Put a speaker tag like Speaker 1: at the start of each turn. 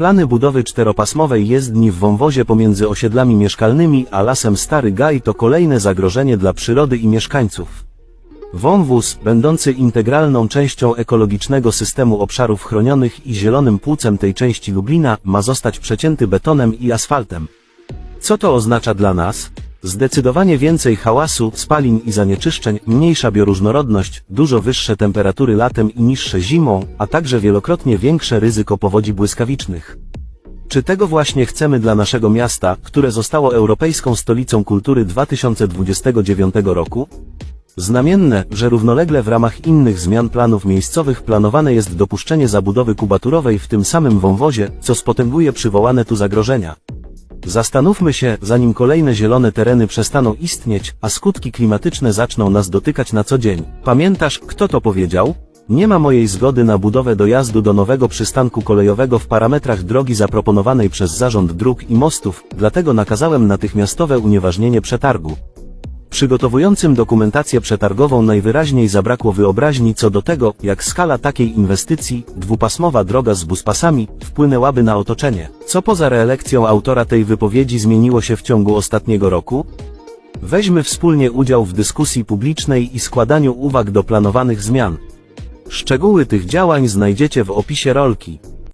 Speaker 1: Plany budowy czteropasmowej jezdni w wąwozie pomiędzy osiedlami mieszkalnymi a lasem Stary Gaj to kolejne zagrożenie dla przyrody i mieszkańców. Wąwóz, będący integralną częścią ekologicznego systemu obszarów chronionych i zielonym płucem tej części Lublina, ma zostać przecięty betonem i asfaltem. Co to oznacza dla nas? Zdecydowanie więcej hałasu, spalin i zanieczyszczeń, mniejsza bioróżnorodność, dużo wyższe temperatury latem i niższe zimą, a także wielokrotnie większe ryzyko powodzi błyskawicznych. Czy tego właśnie chcemy dla naszego miasta, które zostało Europejską Stolicą Kultury 2029 roku? Znamienne, że równolegle w ramach innych zmian planów miejscowych planowane jest dopuszczenie zabudowy kubaturowej w tym samym wąwozie, co spotęguje przywołane tu zagrożenia. Zastanówmy się, zanim kolejne zielone tereny przestaną istnieć, a skutki klimatyczne zaczną nas dotykać na co dzień. Pamiętasz, kto to powiedział? Nie ma mojej zgody na budowę dojazdu do nowego przystanku kolejowego w parametrach drogi zaproponowanej przez Zarząd Dróg i Mostów, dlatego nakazałem natychmiastowe unieważnienie przetargu. Przygotowującym dokumentację przetargową najwyraźniej zabrakło wyobraźni co do tego, jak skala takiej inwestycji, dwupasmowa droga z buspasami, wpłynęłaby na otoczenie. Co poza reelekcją autora tej wypowiedzi zmieniło się w ciągu ostatniego roku? Weźmy wspólnie udział w dyskusji publicznej i składaniu uwag do planowanych zmian. Szczegóły tych działań znajdziecie w opisie rolki.